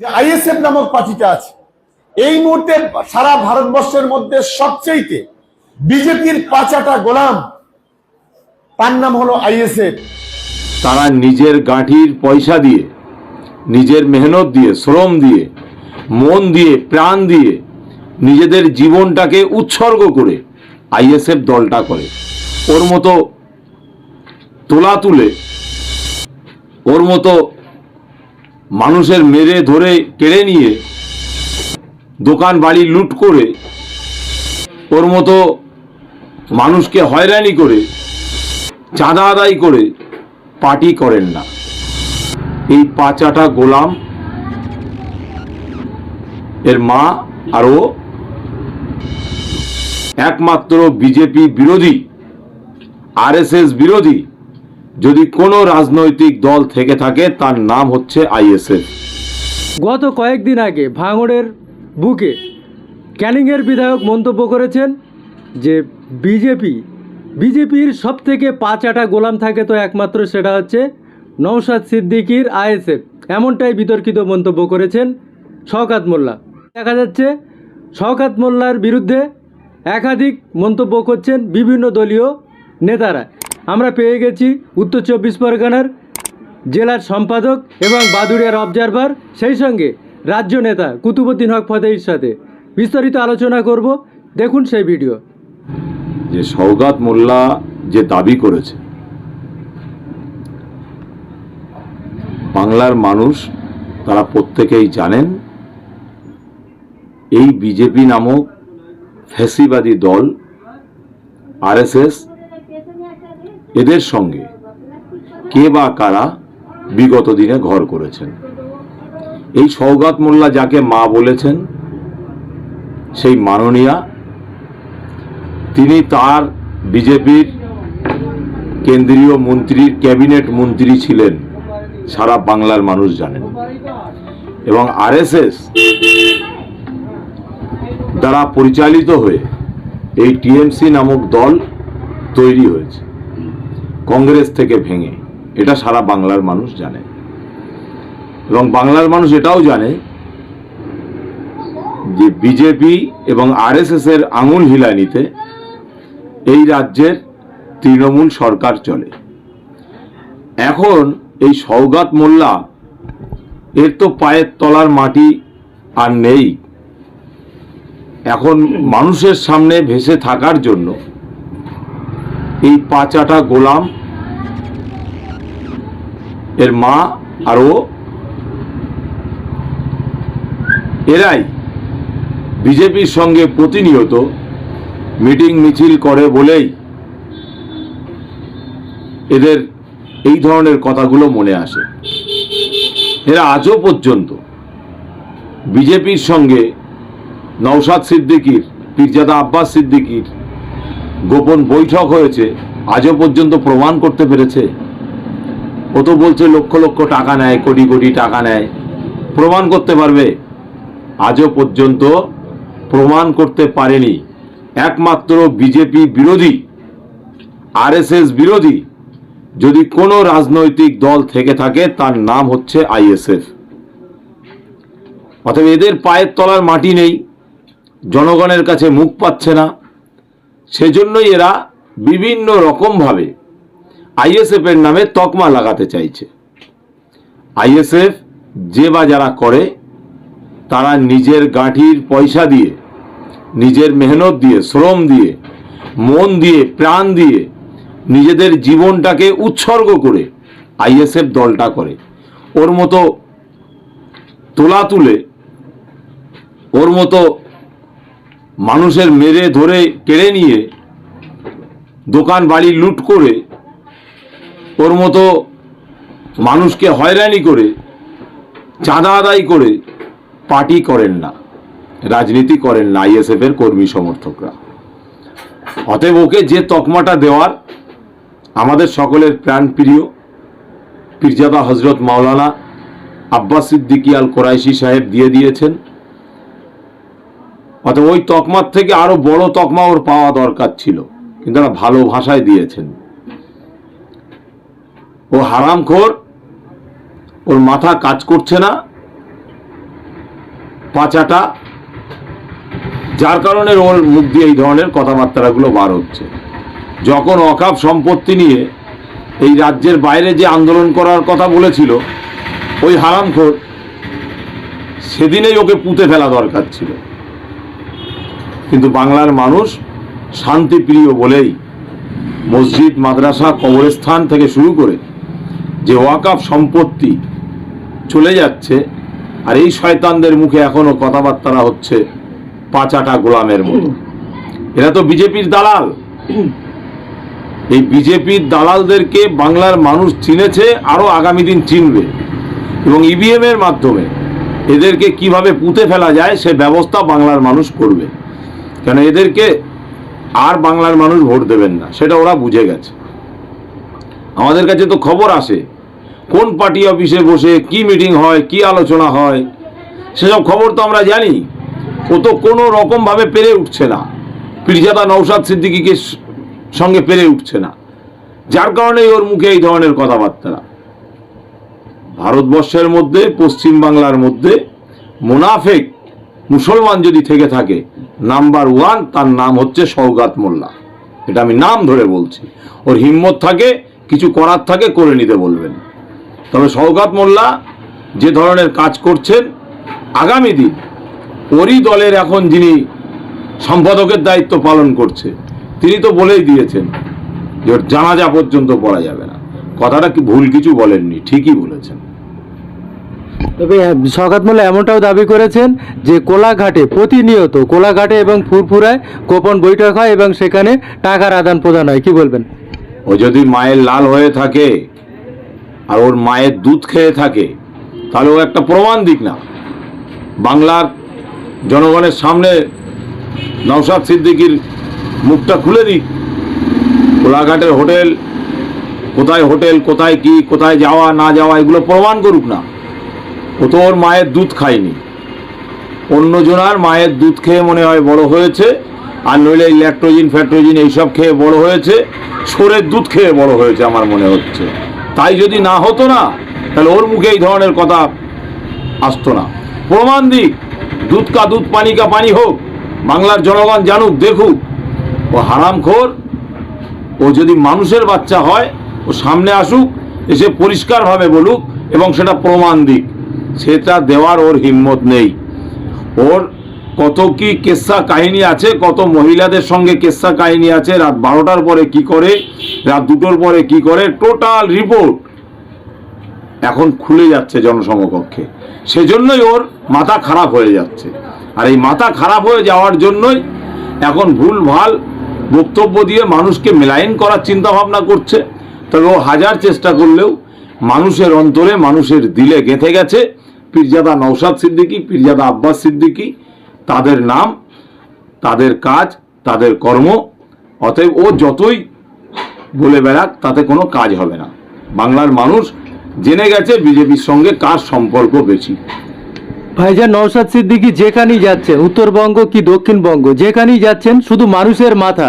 যে আইএসএফ নামক পার্টিটা আছে, এই মুহূর্তে সারা ভারতবর্ষের মধ্যে সবচেয়ে বিজেপির পাঁচাটা গোলাম, তার নাম হলো আইএসএফ। তারা নিজের গাঁঠির পয়সা দিয়ে, নিজের মেহনত দিয়ে, শ্রম দিয়ে, মন দিয়ে, প্রাণ দিয়ে নিজেদের জীবনটাকে উৎসর্গ করে আইএসএফ দলটা করে। ওর মতো তোলা তুলে, ওর মতো মানুষের মেরে ধরে কেড়ে নিয়ে দোকান বাড়ি লুট করে ওর মতো মানুষকে হয়রানি করে, চাঁদা আদায় করে পার্টি করেন না। এই পাঁচাটা গোলাম, এর মা আরও একমাত্র বিজেপি বিরোধী, আরএসএস বিরোধী। যদি কোনো রাজনৈতিক দল থেকে থাকে, তার নাম হচ্ছে আইএসএফ। গত কয়েকদিন আগে ভাঙড়ের বুকে ক্যানিংয়ের বিধায়ক মন্তব্য করেছেন যে বিজেপি, বিজেপির সব থেকে পাঁচ আটা গোলাম থাকে তো একমাত্র সেটা হচ্ছে নৌসাদ সিদ্দিকির আইএসএফ, এমনটাই বিতর্কিত মন্তব্য করেছেন শওকাত মোল্লা। দেখা যাচ্ছে শওকাত মোল্লার বিরুদ্ধে একাধিক মন্তব্য করছেন বিভিন্ন দলীয় নেতারা। আমরা পেয়ে গেছি উত্তর চব্বিশ পরগনার জেলার সম্পাদক এবং বাদুড়িয়ার অবজারভার সেই সঙ্গে রাজ্য নেতা কুতুবুদ্দিন হক ফতেহির সাথে। বিস্তারিত আলোচনা করব, দেখুন সেই ভিডিও। যে সৌগাত মোল্লা যে দাবি করেছে, বাংলার মানুষ তারা প্রত্যেকেই জানেন, এই বিজেপি নামক ফ্যাসিবাদী দল, আরএসএস এদের সঙ্গে কে বা কারা বিগত দিনে ঘর করেছেন? এই সৌগাত মোল্লা যাকে মা বলেছেন, সেই মাননীয়া, তিনি তার বিজেপির কেন্দ্রীয় মন্ত্রীর, ক্যাবিনেট মন্ত্রী ছিলেন, সারা বাংলার মানুষ জানেন। এবং আরএসএস দ্বারা পরিচালিত হয়ে এই টিএমসি নামক দল তৈরি হয়েছে। কংগ্রেস থেকে ভেঙে, এটা সারা বাংলার মানুষ জানে। এবং বাংলার মানুষ এটাও জানে যে বিজেপি এবং আরএসএস এর আঙুল হিলানিতে এই রাজ্যের তৃণমূল সরকার চলে। এখন এই সৌগাত মোল্লা, এর তো পায়ের তলার মাটি আর নেই। এখন মানুষের সামনে ভেসে থাকার জন্য এই পাঁচাটা গোলাম এর মা আরও এরাই বিজেপির সঙ্গে প্রতিনিয়ত মিটিং মিছিল করে বলেই এদের এই ধরনের কথাগুলো মনে আসে। এরা আজও পর্যন্ত বিজেপির সঙ্গে নওশাদ সিদ্দিকির, পীরজাদা আব্বাস সিদ্দিকির গোপন বৈঠক হয়েছে, আজও পর্যন্ত প্রমাণ করতে পেরেছে। ও তো বলছে লক্ষ লক্ষ টাকা নেয়, কোটি কোটি টাকা নেয়। প্রমাণ করতে পারবে? আজও পর্যন্ত প্রমাণ করতে পারেনি। একমাত্র বিজেপি বিরোধী, আরএসএস বিরোধী, যদি কোনো রাজনৈতিক দল থেকে থাকে, তার নাম হচ্ছে আইএসএফ। অতএব এদের পায়ের তলার মাটি নেই, জনগণের কাছে মুখ পাচ্ছে না। সেজন্যই এরা বিভিন্ন রকমভাবে আইএসএফ এর নামে তকমা লাগাতে চাইছে। আইএসএফ যে বা যারা করে, তারা নিজের গাঁঠির পয়সা দিয়ে, নিজের মেহনত দিয়ে, শ্রম দিয়ে, মন দিয়ে, প্রাণ দিয়ে নিজেদের জীবনটাকে উৎসর্গ করে আইএসএফ দলটা করে। ওর মতো তোলা তুলে, ওর মতো মানুষের মেরে ধরে কেড়ে নিয়ে দোকান বাড়ি লুট করে ওর মতো মানুষকে হয়রানি করে, চাঁদা আদায় করে পার্টি করেন না, রাজনীতি করেন না আইএসএফ এর কর্মী সমর্থকরা। অতএব ওকে যে তকমাটা দেওয়ার আমাদের সকলের প্রাণপ্রিয় পীরজাদা হজরত মাওলানা আব্বাস সিদ্দিকি আল কোরাইশি সাহেব দিয়ে দিয়েছেন। অতএব ওই তকমার থেকে আরও বড় তকমা ওর পাওয়া দরকার ছিল, কিন্তু তারা ভালো ভাষায় দিয়েছেন। ও হারামখোর ওর মাথা কাজ করছে না, পাচাটা, যার কারণে ওর মুখ দিয়ে এই ধরনের কথাবার্তাগুলো বার হচ্ছে। যখন অকাপ সম্পত্তি নিয়ে এই রাজ্যের বাইরে যে আন্দোলন করার কথা বলেছিল, ওই হারামখোর সেদিনেই ওকে পুঁতে ফেলা দরকার ছিল। কিন্তু বাংলার মানুষ শান্তিপ্রিয় বলেই মসজিদ, মাদ্রাসা, কবরস্থান থেকে শুরু করে যে ওয়াকাফ সম্পত্তি চলে যাচ্ছে, আর এই শয়তানদের মুখে এখনও কথাবার্তা হচ্ছে পাঁচাটা গোলামের মতো। এরা তো বিজেপির দালাল। এই বিজেপির দালালদেরকে বাংলার মানুষ চিনেছে, আরও আগামী দিন চিনবে। এবং ইভিএম এর মাধ্যমে এদেরকে কীভাবে পুঁতে ফেলা যায়, সে ব্যবস্থা বাংলার মানুষ করবে। কেন এদেরকে আর বাংলার মানুষ ভোট দেবেন না, সেটা ওরা বুঝে গেছে। আমাদের কাছে তো খবর আসে কোন পার্টি অফিসে বসে, কি মিটিং হয়, কি আলোচনা হয়, সেসব খবর তো আমরা জানি। ও তো কোনো রকমভাবে পেরে উঠছে না। পীরজাদা নৌসাদ সিদ্দিকিকে সঙ্গে পেরে উঠছে না। যার কারণে ওর মুখে এই ধরনের কথাবার্তা। ভারতবর্ষের মধ্যে পশ্চিম বাংলার মধ্যে মুনাফেক মুসলমান যদি থেকে থাকে, নাম্বার ওয়ান তার নাম হচ্ছে সৌগাত মোল্লা। এটা আমি নাম ধরে বলছি। ওর হিম্মত থাকে, কিছু করার থাকে, করে নিতে বলবেন। তবে সৌগাত মোল্লা যে ধরনের কাজ করছেন আগামী দিন ওরই দলের এখন যিনি সম্পাদকের দায়িত্ব পালন করছে তিনি তো বলেই দিয়েছেন যে ওর জানাজা পর্যন্ত পড়া যাবে না। কথাটা কি ভুল কিছু বলেননি? ঠিকই বলেছেন। তবে সকাত মোল্লা এমনটাও দাবি করেছেন যে কোলাঘাটে প্রতিনিয়ত কোলাঘাটে এবং ফুরফুরায় গোপন বৈঠক হয় এবং সেখানে টাকার আদান প্রদান হয়। কি বলবেন? ও যদি মায়ের লাল হয়ে থাকে আর ওর মায়ের দুধ খেয়ে থাকে, তাহলে ও একটা প্রমাণ দিক না। বাংলার জনগণের সামনে নওশাদ সিদ্দিকির মুখটা খুলে দিক। কোলাঘাটের হোটেল, কোথায় হোটেল, কোথায় কি, কোথায় যাওয়া, না যাওয়া, এগুলো প্রমাণ করুক না। ও তো ওর মায়ের দুধ খায়নি। অন্যজনার মায়ের দুধ খেয়ে মনে হয় বড় হয়েছে, আর নইলে ইলেকট্রোজিন ফ্যাক্ট্রোজিন এইসব খেয়ে বড় হয়েছে, সরের দুধ খেয়ে বড় হয়েছে, আমার মনে হচ্ছে। তাই যদি না হতো না, তাহলে ওর মুখে এই ধরনের কথা আসতো না। প্রমাণ দিক, দুধ কা দুধ, পানি কা পানি হোক, বাংলার জনগণ জানুক, দেখুক, ও হারামখোর, ও যদি মানুষের বাচ্চা হয়, ও সামনে আসুক, এসে পরিষ্কারভাবে বলুক, এবং সেটা প্রমাণ দিক। সেটা দেওয়ার ওর হিম্মত নেই। ওর কত কি কেসা কাহিনী আছে, কত মহিলাদের সঙ্গে কেসা কাহিনী আছে, রাত বারোটার পরে কি করে, রাত দুটোর পরে কি করে, টোটাল রিপোর্ট এখন খুলে যাচ্ছে জনসমকক্ষে। সেজন্যই ওর মাথা খারাপ হয়ে যাচ্ছে। আর এই মাথা খারাপ হয়ে যাওয়ার জন্যই এখন ভুল ভালো বক্তব্য দিয়ে মানুষকে মেলাইন করার চিন্তা ভাবনা করছে। তবে ও হাজার চেষ্টা করলেও মানুষের অন্তরে, মানুষের দিলে গেঁথে গেছে। পীরজাদা নৌসাদ সিদ্দিকী, পীরজাদা আব্বাস সিদ্দিকী তাদের নাম, তাদের কাজ, তাদের কর্ম, অতএব ও যতই বলে বেড়াক, তাতে কোনো কাজ হবে না। বাংলার মানুষ জেনে গেছে বিজেপির সঙ্গে কার সম্পর্ক বেশি। ভাইজান নওশাদ সিদ্দিকী যেখানেই যাচ্ছেন উত্তরবঙ্গ কি দক্ষিণবঙ্গ, যেখানেই যাচ্ছেন শুধু মানুষের মাথা।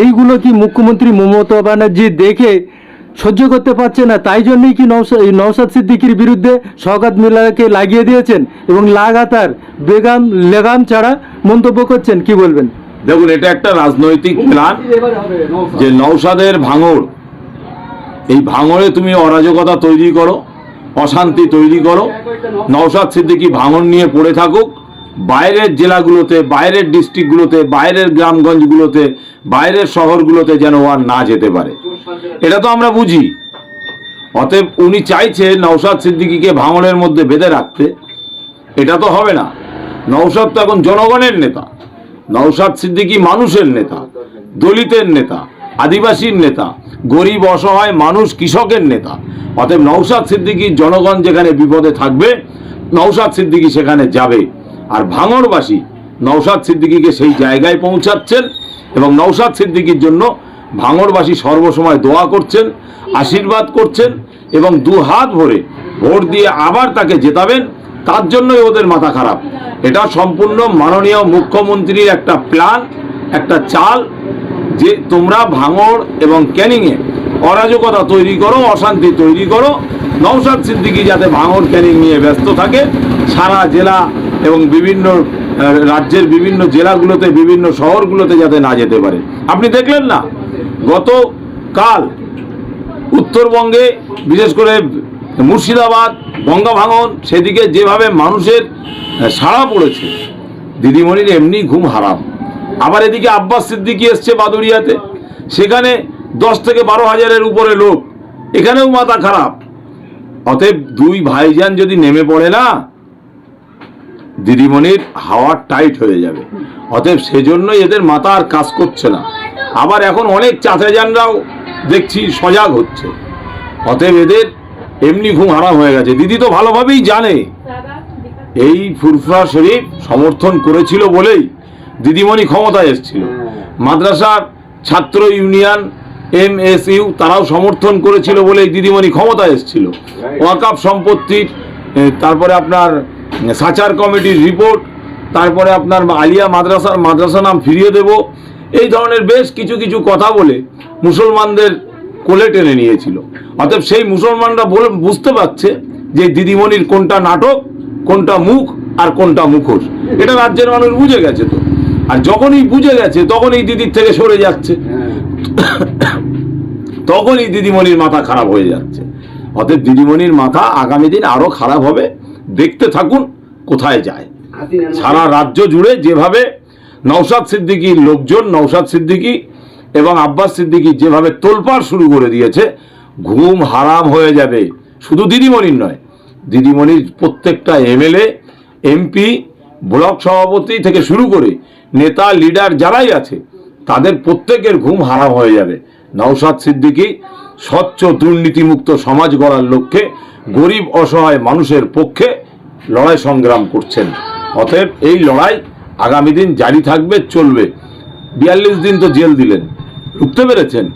এইগুলো কি মুখ্যমন্ত্রী মমতা ব্যানার্জি দেখে সহ্য করতে পারছে না। তাই জন্যই কি নওশাদ সিদ্দিকির বিরুদ্ধে শওকাত মিল্লাকে লাগিয়ে দিয়েছেন এবং লাগাতার বেগাম, লেগাম ছাড়া মন্তব্য করছেন? কি বলবেন? দেখুন, এটা একটা রাজনৈতিক প্ল্যান যে নৌসাদের ভাঙড়, এই ভাঙড়ে তুমি অরাজকতা তৈরি করো, অশান্তি তৈরি করো নৌসাদ সিদ্দিকি ভাঙড় নিয়ে পড়ে থাকুক বাইরের জেলাগুলোতে, বাইরের ডিস্ট্রিক্টগুলোতে বাইরের গ্রামগঞ্জগুলোতে, বাইরের শহরগুলোতে যেন আর না যেতে পারে। এটা তো আমরা বুঝি। অতএব উনি চাইছে নৌসাদ সিদ্দিকিকে ভাঙড়ের মধ্যে বেঁধে রাখতে। এটা তো হবে না। নৌসাদ তো এখন জনগণের নেতা। নৌসাদ সিদ্দিকী মানুষের নেতা, দলিতের নেতা, আদিবাসীর নেতা, গরিব, অসহায় মানুষ, কৃষকের নেতা। অতএব নৌসাদ সিদ্দিকী জনগণ যেখানে বিপদে থাকবে নৌসাদ সিদ্দিকী সেখানে যাবে। আর ভাঙড়বাসী নৌসাদ সিদ্দিকীকে সেই জায়গায় পৌঁছাচ্ছেন এবং নৌসাদ সিদ্দিকীর জন্য ভাঙড়বাসী সর্বসময় দোয়া করছেন, আশীর্বাদ করছেন এবং দু হাত ভরে ভোট দিয়ে আবার তাকে জেতাবেন, তার জন্যই ওদের মাথা খারাপ। এটা সম্পূর্ণ মাননীয় মুখ্যমন্ত্রীর একটা প্ল্যান, একটা চাল যে তোমরা ভাঙড় এবং ক্যানিংয়ে অরাজকতা তৈরি করো, অশান্তি তৈরি করো। নৌসাদ সিদ্দিকি যাতে ভাঙড় ক্যানিং নিয়ে ব্যস্ত থাকে, সারা জেলা এবং বিভিন্ন রাজ্যের বিভিন্ন জেলাগুলোতে, বিভিন্ন শহরগুলোতে যাতে না যেতে পারে। আপনি দেখলেন না? গত কাল উত্তরবঙ্গে বিশেষ করে মুর্শিদাবাদ গঙ্গা ভাঙন সেদিকে যেভাবে মানুষের সাড়া পড়েছে, দিদিমণির এমনি ঘুম হারাম। আবার এদিকে আব্বাস সিদ্দিকি এসছে বাদুড়িয়াতে। সেখানে দশ থেকে বারো হাজারের উপরে লোক। এখানেও মাথা খারাপ। অতএব দুই ভাইজান যদি নেমে পড়ে না দিদিমণির হাওয়া টাইট হয়ে যাবে। অতএব সেজন্যই এদের মাথা আর কাজ করছে না। আবার এখন অনেক চাচাজানরাও দেখছি সজাগ হচ্ছে। অতএব এদের এমনি ঘুম হারাম হয়ে গেছে। দিদি তো ভালোভাবেই জানে। এই ফুরফুরা শরীফ সমর্থন করেছিল বলেই দিদিমণি ক্ষমতায় এসেছিল। মাদ্রাসার ছাত্র ইউনিয়ন এম এস ইউ তারাও সমর্থন করেছিল বলেই দিদিমণি ক্ষমতায় এসেছিল। ওয়াকাপ সম্পত্তির তারপরে আপনার সাচার কমিটির রিপোর্ট, তারপরে আপনার আলিয়া মাদ্রাসার মাদ্রাসা নাম ফিরিয়ে দেব। এই ধরনের বেশ কিছু কিছু কথা বলে মুসলমানদের কোলে টেনে নিয়েছিল। অতএব সেই মুসলমানরা বলে, বুঝতে পারছে যে দিদিমণির কোনটা নাটক, কোনটা মুখ আর কোনটা মুখোশ। এটা রাজ্যের মানুষ বুঝে গেছে তো। আর যখনই বুঝে গেছে, তখনই দিদির থেকে সরে যাচ্ছে। তখনই দিদিমণির মাথা খারাপ হয়ে যাচ্ছে। অতএব দিদিমণির মাথা আগামী দিন আরও খারাপ হবে। দেখতে থাকুন কোথায় যায়। সারা রাজ্য জুড়ে যেভাবে নৌসাদ সিদ্দিকীর লোকজন নৌসাদ সিদ্দিকী এবং আব্বাস সিদ্দিকি যেভাবে তোলপাড় শুরু করে দিয়েছে ঘুম হারাম হয়ে যাবে। শুধু দিদিমণির নয় দিদিমণির প্রত্যেকটা এমএলএ এমপি ব্লক সভাপতি থেকে শুরু করে নেতা লিডার যারাই আছে তাদের প্রত্যেকের ঘুম হারাম হয়ে যাবে। নওশাদ সিদ্দিকী স্বচ্ছ দুর্নীতিমুক্ত সমাজ গড়ার লক্ষ্যে গরিব অসহায় মানুষের পক্ষে লড়াই সংগ্রাম করছেন। অতএব এই লড়াই আগামী দিন জারি থাকবে, চলবে। বিয়াল্লিশ দিন তো জেল দিলেন, রুখতে পেরেছেন?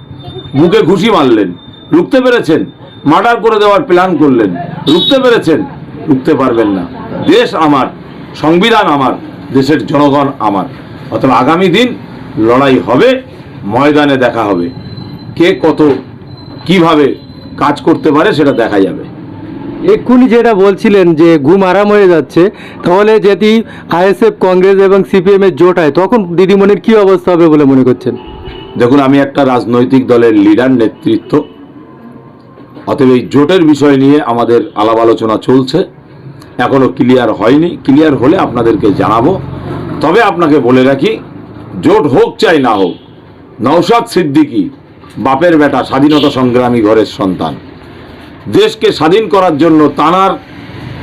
মুখে ঘুষি মারলেন, রুখতে পেরেছেন? মার্ডার করে দেওয়ার প্ল্যান করলেন, রুখতে পেরেছেন? রুখতে পারবেন না। দেশ আমার, সংবিধান আমার, দেশের জনগণ আমার। অতএব আগামী দিন লড়াই হবে, ময়দানে দেখা হবে। কে কত, কীভাবে কাজ করতে পারে সেটা দেখা যাবে। এক্ষুনি যেটা বলছিলেন যে ঘুম আরাম হয়ে যাচ্ছে, তাহলে যদি আইএসএফ, কংগ্রেস এবং সিপিএম এর জোট হয়, তখন দিদিমণির কি অবস্থা হবে বলে মনে করছেন? দেখুন, আমি একটা রাজনৈতিক দলের লিডার নেতৃত্ব, অতএব এই জোটের বিষয় নিয়ে আমাদের আলাপ আলোচনা চলছে। এখনও ক্লিয়ার হয়নি। ক্লিয়ার হলে আপনাদেরকে জানাব। তবে আপনাকে বলে রাখি, জোট হোক চাই না হোক, নওশাদ সিদ্দিকী, বাপের বেটা, স্বাধীনতা সংগ্রামী ঘরের সন্তান। দেশকে স্বাধীন করার জন্য তানার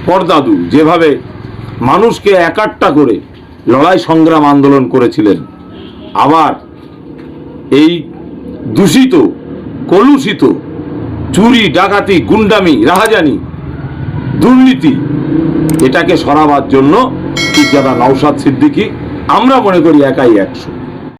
পরদাদু যেভাবে মানুষকে একাট্টা করে লড়াই সংগ্রাম আন্দোলন করেছিলেন, আবার এই দূষিত, কলুষিত, চুরি, ডাকাতি, গুন্ডামি, রাহাজানি, দুর্নীতি, এটাকে সরাবার জন্য যারা নওশাদ সিদ্দিকী, আমরা মনে করি একাই একশো।